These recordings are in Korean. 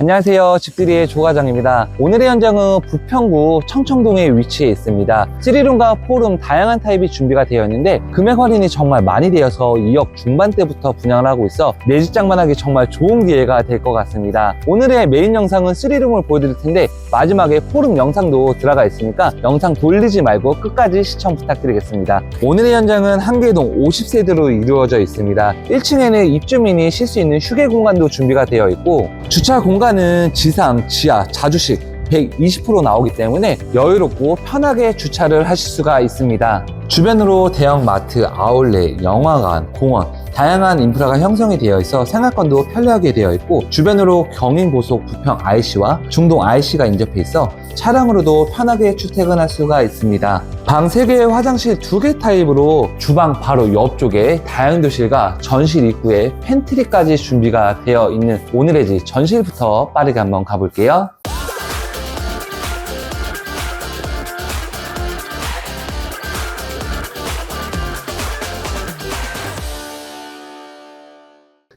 안녕하세요. 집들이의 조과장입니다. 오늘의 현장은 부평구 청청동에 위치해 있습니다. 3룸과 4룸 다양한 타입이 준비가 되어 있는데 금액 할인이 정말 많이 되어서 2억 중반대부터 분양을 하고 있어 내 집장만 하기 정말 좋은 기회가 될 것 같습니다. 오늘의 메인 영상은 3룸을 보여드릴 텐데 마지막에 4룸 영상도 들어가 있으니까 영상 돌리지 말고 끝까지 시청 부탁드리겠습니다. 오늘의 현장은 한계동 50세대로 이루어져 있습니다. 1층에는 입주민이 쉴 수 있는 휴게 공간도 준비가 되어 있고 주차 공간 은 지상, 지하, 자주식 120% 나오기 때문에 여유롭고 편하게 주차를 하실 수가 있습니다. 주변으로 대형 마트, 아울렛, 영화관, 공원, 다양한 인프라가 형성이 되어 있어 생활권도 편리하게 되어 있고 주변으로 경인고속 부평 IC와 중동 IC가 인접해 있어 차량으로도 편하게 출퇴근할 수가 있습니다. 방 3개의 화장실 2개 타입으로 주방 바로 옆쪽에 다용도실과 전실 입구에 팬트리까지 준비가 되어 있는 오늘의 집 전실부터 빠르게 한번 가볼게요.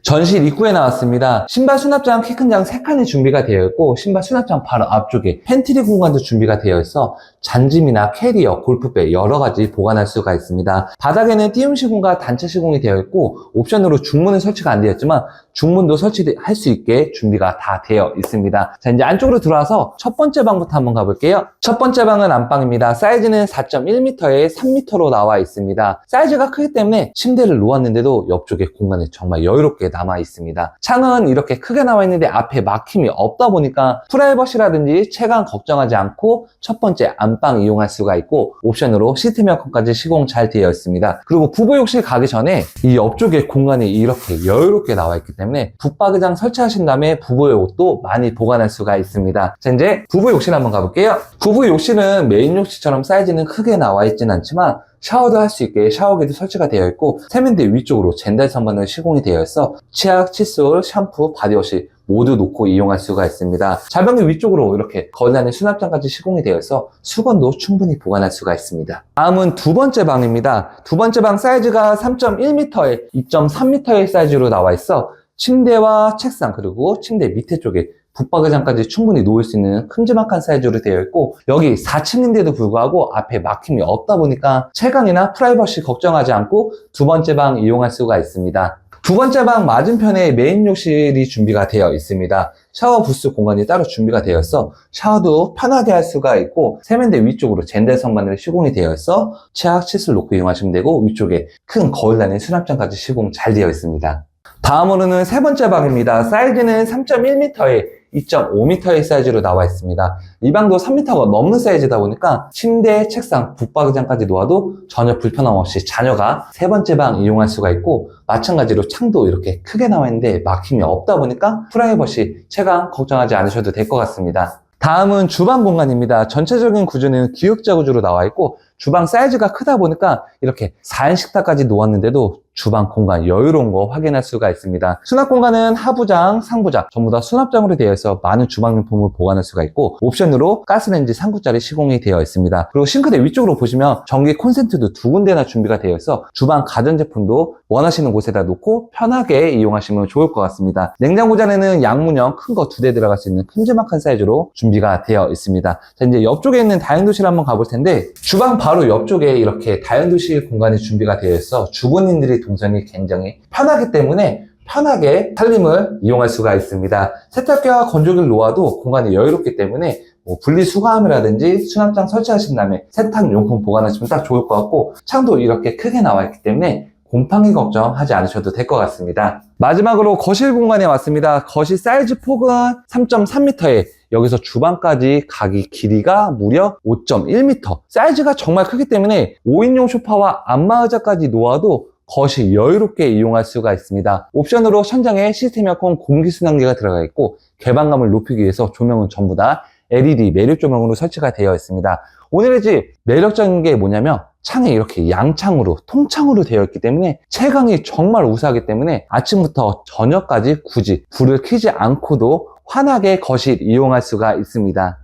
전실 입구에 나왔습니다. 신발 수납장, 키 큰 장 3칸이 준비가 되어 있고 신발 수납장 바로 앞쪽에 팬트리 공간도 준비가 되어 있어 잔짐이나 캐리어, 골프백 여러 가지 보관할 수가 있습니다. 바닥에는 띄움 시공과 단차 시공이 되어 있고 옵션으로 중문은 설치가 안 되었지만 중문도 설치할 수 있게 준비가 다 되어 있습니다. 자 이제 안쪽으로 들어와서 첫 번째 방부터 한번 가볼게요. 첫 번째 방은 안방입니다. 사이즈는 4.1m에 3m로 나와 있습니다. 사이즈가 크기 때문에 침대를 놓았는데도 옆쪽에 공간이 정말 여유롭게 남아 있습니다. 창은 이렇게 크게 나와 있는데 앞에 막힘이 없다 보니까 프라이버시라든지 채광 걱정하지 않고 첫 번째 안방 이용할 수가 있고 옵션으로 시트 에어컨까지 시공 잘 되어 있습니다. 그리고 부부 욕실 가기 전에 이 옆쪽에 공간이 이렇게 여유롭게 나와 있기 때문에 붙박이장 설치하신 다음에 부부의 옷도 많이 보관할 수가 있습니다. 자 이제 부부 욕실 한번 가볼게요. 부부 욕실은 메인 욕실처럼 사이즈는 크게 나와 있진 않지만 샤워도 할 수 있게 샤워기도 설치가 되어 있고 세면대 위쪽으로 젠달 선반을 시공이 되어 있어 치약, 칫솔, 샴푸, 바디워시 모두 놓고 이용할 수가 있습니다. 자변기 위쪽으로 이렇게 거대한 수납장까지 시공이 되어 있어 수건도 충분히 보관할 수가 있습니다. 다음은 두 번째 방입니다. 두 번째 방 사이즈가 3.1m에 2.3m의 사이즈로 나와 있어 침대와 책상 그리고 침대 밑에 쪽에 붙박이장까지 충분히 놓을 수 있는 큼지막한 사이즈로 되어 있고 여기 4층인데도 불구하고 앞에 막힘이 없다 보니까 채광이나 프라이버시 걱정하지 않고 두 번째 방 이용할 수가 있습니다. 두 번째 방 맞은편에 메인 욕실이 준비가 되어 있습니다. 샤워 부스 공간이 따로 준비가 되어 있어 샤워도 편하게 할 수가 있고 세면대 위쪽으로 젠델 선반으로 시공이 되어 있어 치약, 칫솔 놓고 이용하시면 되고 위쪽에 큰 거울 단의 수납장까지 시공 잘 되어 있습니다. 다음으로는 세 번째 방입니다. 사이즈는 3.1m에 2.5m의 사이즈로 나와 있습니다. 이 방도 3m가 넘는 사이즈다 보니까 침대, 책상, 붙박이장까지 놓아도 전혀 불편함 없이 자녀가 세 번째 방 이용할 수가 있고 마찬가지로 창도 이렇게 크게 나와 있는데 막힘이 없다 보니까 프라이버시, 채광 걱정하지 않으셔도 될 것 같습니다. 다음은 주방 공간입니다. 전체적인 구조는 기역자 구조로 나와 있고 주방 사이즈가 크다 보니까 이렇게 4인 식탁까지 놓았는데도 주방 공간 여유로운 거 확인할 수가 있습니다. 수납 공간은 하부장, 상부장 전부 다 수납장으로 되어 있어 많은 주방용품을 보관할 수가 있고 옵션으로 가스레인지 3구짜리 시공이 되어 있습니다. 그리고 싱크대 위쪽으로 보시면 전기 콘센트도 두 군데나 준비가 되어 있어 주방 가전제품도 원하시는 곳에다 놓고 편하게 이용하시면 좋을 것 같습니다. 냉장고 잔에는 양문형 큰 거 두 대 들어갈 수 있는 큼지막한 사이즈로 준비가 되어 있습니다. 자 이제 옆쪽에 있는 다용도실 한번 가볼 텐데 주방 바로 옆쪽에 이렇게 다용도실 공간이 준비가 되어 있어 주부님들이 동선이 굉장히 편하기 때문에 편하게 살림을 이용할 수가 있습니다. 세탁기와 건조기를 놓아도 공간이 여유롭기 때문에 뭐 분리수거함이라든지 수납장 설치하신 다음에 세탁용품 보관하시면 딱 좋을 것 같고 창도 이렇게 크게 나와 있기 때문에 곰팡이 걱정하지 않으셔도 될 것 같습니다. 마지막으로 거실 공간에 왔습니다. 거실 사이즈 폭은 3.3m에 여기서 주방까지 가기 길이가 무려 5.1m. 사이즈가 정말 크기 때문에 5인용 소파와 안마의자까지 놓아도 거실 여유롭게 이용할 수가 있습니다. 옵션으로 천장에 시스템 에어컨 공기순환기가 들어가 있고 개방감을 높이기 위해서 조명은 전부 다 LED 매립 조명으로 설치가 되어 있습니다. 오늘의 집 매력적인 게 뭐냐면 창이 이렇게 양창으로 통창으로 되어 있기 때문에 채광이 정말 우수하기 때문에 아침부터 저녁까지 굳이 불을 켜지 않고도 환하게 거실 이용할 수가 있습니다.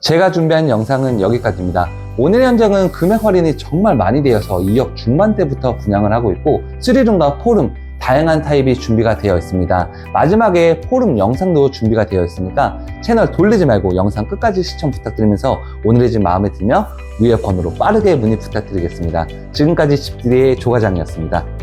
제가 준비한 영상은 여기까지입니다. 오늘 현장은 금액 할인이 정말 많이 되어서 2억 중반대부터 분양을 하고 있고 3룸과 4룸 다양한 타입이 준비가 되어 있습니다. 마지막에 포럼 영상도 준비가 되어 있으니까 채널 돌리지 말고 영상 끝까지 시청 부탁드리면서 오늘의 집 마음에 들면 위에 번호로 빠르게 문의 부탁드리겠습니다. 지금까지 집들이의 조과장이었습니다.